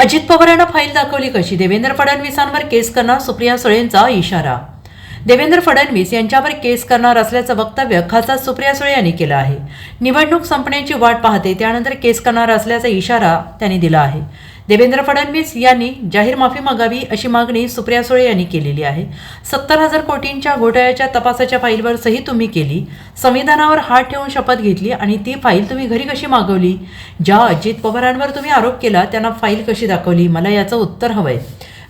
अजित पवारांना फाईल दाखवली कशी? देवेंद्र फडणवीसांवर केस करणार सुप्रिया सुळेंचा इशारा. देवेंद्र फडणवीस यांच्यावर केस करणार असल्याचं वक्तव्य खासदार सुप्रिया सुळे यांनी केलं आहे. निवडणूक संपण्याची वाट पाहते त्यानंतर केस करणार असल्याचा इशारा त्यांनी दिला आहे. देवेंद्र फडणवीस यांनी जाहीर माफी मागावी अशी मागणी सुप्रिया सुळे यांनी केलेली आहे. सत्तर हजार कोटींच्या घोटाळ्याच्या तपासाच्या फाईलवर सही तुम्ही केली संविधानावर हात ठेवून शपथ घेतली आणि ती फाईल तुम्ही घरी कशी मागवली? ज्या अजित पवारांवर तुम्ही आरोप केला त्यांना फाईल कशी दाखवली? मला याचं उत्तर हवंय.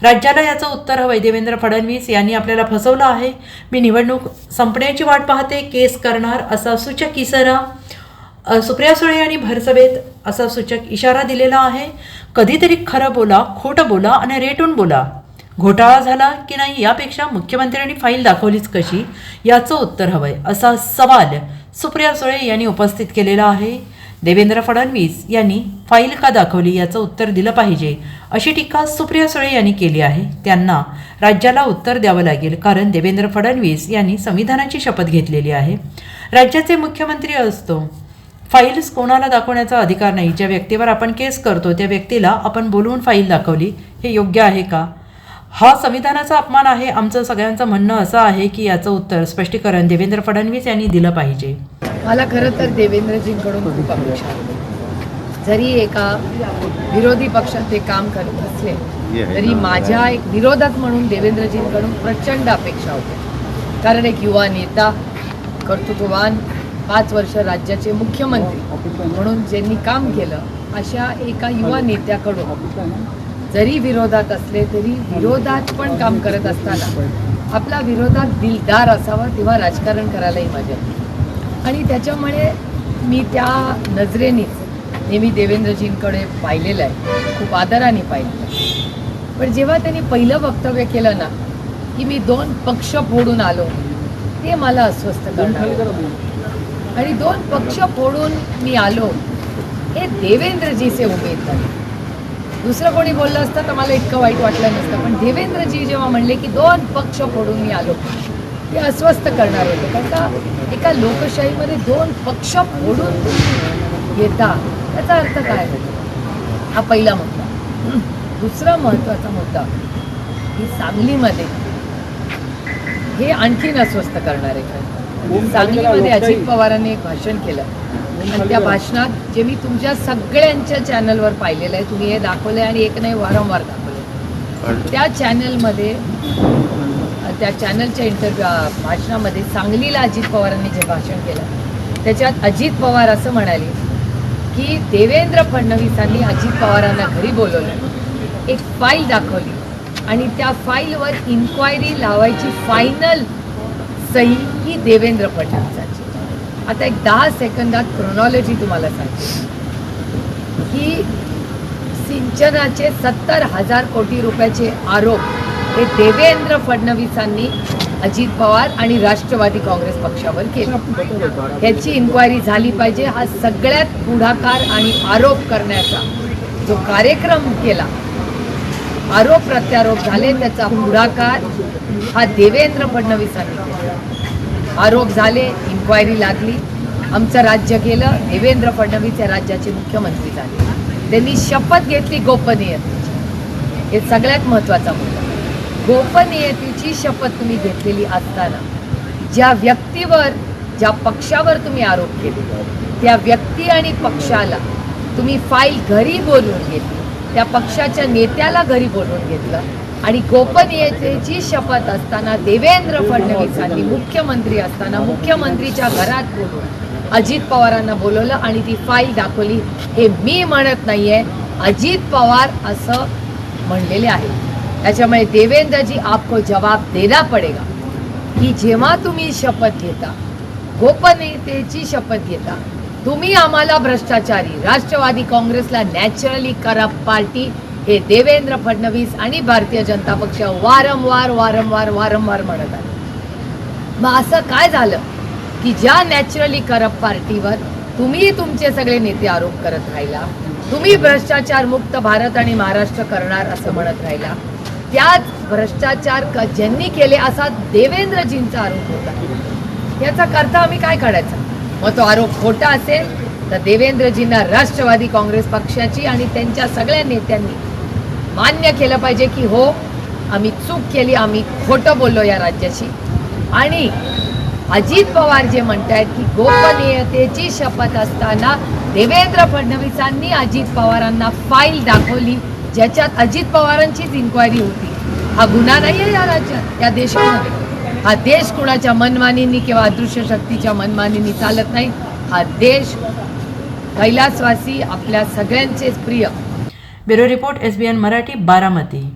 राज्याला याचं उत्तर हवंय देवेंद्र फडणवीस यांनी आपल्याला फसवलं आहे. मी निवडणूक संपण्याची वाट पाहते केस करणार असा सूचक इशारा सुप्रिया सुळे यांनी भरसभेत असा सूचक इशारा दिलेला आहे. कधीतरी खरं बोला खोटं बोला आणि रेटून बोला. घोटाळा झाला की नाही यापेक्षा मुख्यमंत्र्यांनी फाईल दाखवलीच कशी? याचं उत्तर हवंय असा सवाल सुप्रिया सुळे यांनी उपस्थित केलेला आहे. देवेंद्र फडणवीस यांनी फाईल का दाखवली याचं उत्तर दिलं पाहिजे अशी टीका सुप्रिया सुळे यांनी केली आहे. त्यांना राज्याला उत्तर द्यावं लागेल कारण देवेंद्र फडणवीस यांनी संविधानाची शपथ घेतलेली आहे. राज्याचे मुख्यमंत्री असतो. फाईल्स कोणाला दाखवण्याचा अधिकार नाही. ज्या व्यक्तीवर आपण केस करतो त्या व्यक्तीला आपण बोलवून फाईल दाखवली. हे योग्य आहे का? हा संविधानाचा अपमान आहे. आमचं सगळ्यांचं म्हणणं असं आहे की याचं उत्तर स्पष्टीकरण देवेंद्र फडणवीस यांनी दिलं पाहिजे. मला खरं तर देवेंद्रजींकडून खूप अपेक्षा जरी एका विरोधी पक्षात ते काम करत असले तरी माझ्या एक विरोधात म्हणून देवेंद्रजींकडून प्रचंड अपेक्षा होत्या कारण एक युवा नेता कर्तृत्ववान पाच वर्ष राज्याचे मुख्यमंत्री म्हणून ज्यांनी काम केलं अशा एका युवा नेत्याकडून जरी विरोधात असले तरी विरोधात पण काम करत असताना आपला विरोधात दिलदार असावा तेव्हा राजकारण करायलाही मजा आणि त्याच्यामुळे मी त्या नजरेनेच नेहमी देवेंद्रजींकडे पाहिलेलं आहे. खूप आदराने पाहिलेलं आहे. पण जेव्हा त्यांनी पहिलं वक्तव्य केलं ना की मी दोन पक्ष फोडून आलो ते मला अस्वस्थ करणार. आणि दोन पक्ष फोडून मी आलो. हे देवेंद्रजीचे उमेदवार दुसरं कोणी बोललं असतं तर मला इतकं वाईट वाटलं नसतं पण देवेंद्रजी जेव्हा म्हणले की दोन पक्ष फोडून मी आलो ते अस्वस्थ करणार होते. कारण का एका लोकशाहीमध्ये दोन पक्ष फोडून तुम्ही येता त्याचा अर्थ काय? हा पहिला मुद्दा. दुसरा महत्त्वाचा मुद्दा की सांगलीमध्ये हे आणखीन अस्वस्थ करणार आहे सांगलीमध्ये अजित पवारांनी एक भाषण केलं. आणि त्या भाषणात जे मी तुमच्या सगळ्यांच्या चॅनलवर पाहिलेलं आहे तुम्ही हे दाखवलंय आणि एक नाही वारंवार दाखवलं त्या चॅनलमध्ये त्या चॅनलच्या इंटरव्ह्यू भाषणामध्ये सांगलीला अजित पवारांनी जे भाषण केलं त्याच्यात अजित पवार असं म्हणाले की देवेंद्र फडणवीसांनी अजित पवारांना घरी बोलवलं. एक फाईल दाखवली आणि त्या फाईलवर इन्क्वायरी लावायची फायनल सही ही देवेंद्र फडणवीसांची. आता एक दहा सेकंदात क्रोनॉलॉजी तुम्हाला सांगते. की सिंचनाचे सत्तर हजार कोटी रुपयाचे आरोप हे देवेंद्र फडणवीसांनी अजित पवार आणि राष्ट्रवादी काँग्रेस पक्षावर केले. ह्याची इन्क्वायरी झाली पाहिजे. हा सगळ्यात पुढाकार आणि आरोप करण्याचा जो कार्यक्रम केला आरोप प्रत्यारोप झाले त्याचा पुढाकार हा देवेंद्र फडणवीसांनी केला. आरोप झाले इन्क्वायरी लागली. आमचं राज्य गेलं देवेंद्र फडणवीस या राज्याचे मुख्यमंत्री झाले. त्यांनी शपथ घेतली गोपनीयतेची. हे सगळ्यात महत्त्वाचा मुद्दा. गोपनीयतेची शपथ तुम्ही घेतलेली असताना ज्या व्यक्तीवर ज्या पक्षावर तुम्ही आरोप केले त्या व्यक्ती आणि पक्षाला तुम्ही फाईल घरी बोलवून घेतली. त्या पक्षाच्या नेत्याला घरी बोलवून घेतलं. आणि गोपनीयतेची शपथ असताना देवेंद्र फडणवीसांनी मुख्यमंत्री असताना मुख्यमंत्रीच्या घरात बोलून अजित पवारांना बोलवलं आणि ती फाईल दाखवली. हे मी म्हणत नाहीये. अजित पवार असं म्हणलेले आहे. त्याच्यामुळे देवेंद्रजी आपको जवाब देना पडेगा. की जेव्हा तुम्ही शपथ घेता गोपनीयतेची शपथ घेता तुम्ही आम्हाला भ्रष्टाचारी राष्ट्रवादी काँग्रेसला नॅचरली करप्ट पार्टी हे देवेंद्र फडणवीस आणि भारतीय जनता पक्ष वारंवार वारंवार वारंवार म्हणत आहे मग असं काय झालं की ज्या नॅचरली करप्ट पार्टीवर तुम्ही तुमचे सगळे नेते आरोप करत राहिला तुम्ही भ्रष्टाचार मुक्त भारत आणि महाराष्ट्र करणार असं म्हणत राहिला त्याच भ्रष्टाचार क ज्यांनी केले असा देवेंद्रजींचा आरोप होता. याचा अर्थ आम्ही काय काढायचा? मग तो आरोप खोटा असेल तर देवेंद्रजींना राष्ट्रवादी काँग्रेस पक्षाची आणि त्यांच्या सगळ्या नेत्यांनी मान्य केलं पाहिजे की हो आम्ही चूक केली आम्ही खोटं बोललो या राज्याशी. आणि अजित पवार जे म्हणतायत की गोपनीयतेची शपथ असताना देवेंद्र फडणवीसांनी अजित पवारांना फाईल दाखवली ज्याच्यात अजित पवारांचीच इन्क्वायरी होती. हा गुन्हा नाही आहे या राज्यात या देशामध्ये. हा देश कुणाच्या मनमानींनी किंवा अदृश्य शक्तीच्या मनमानींनी चालत नाही. हा देश कैलासवासी आपल्या सगळ्यांचेच प्रिय. Bureau report SBN Marathi Baramati.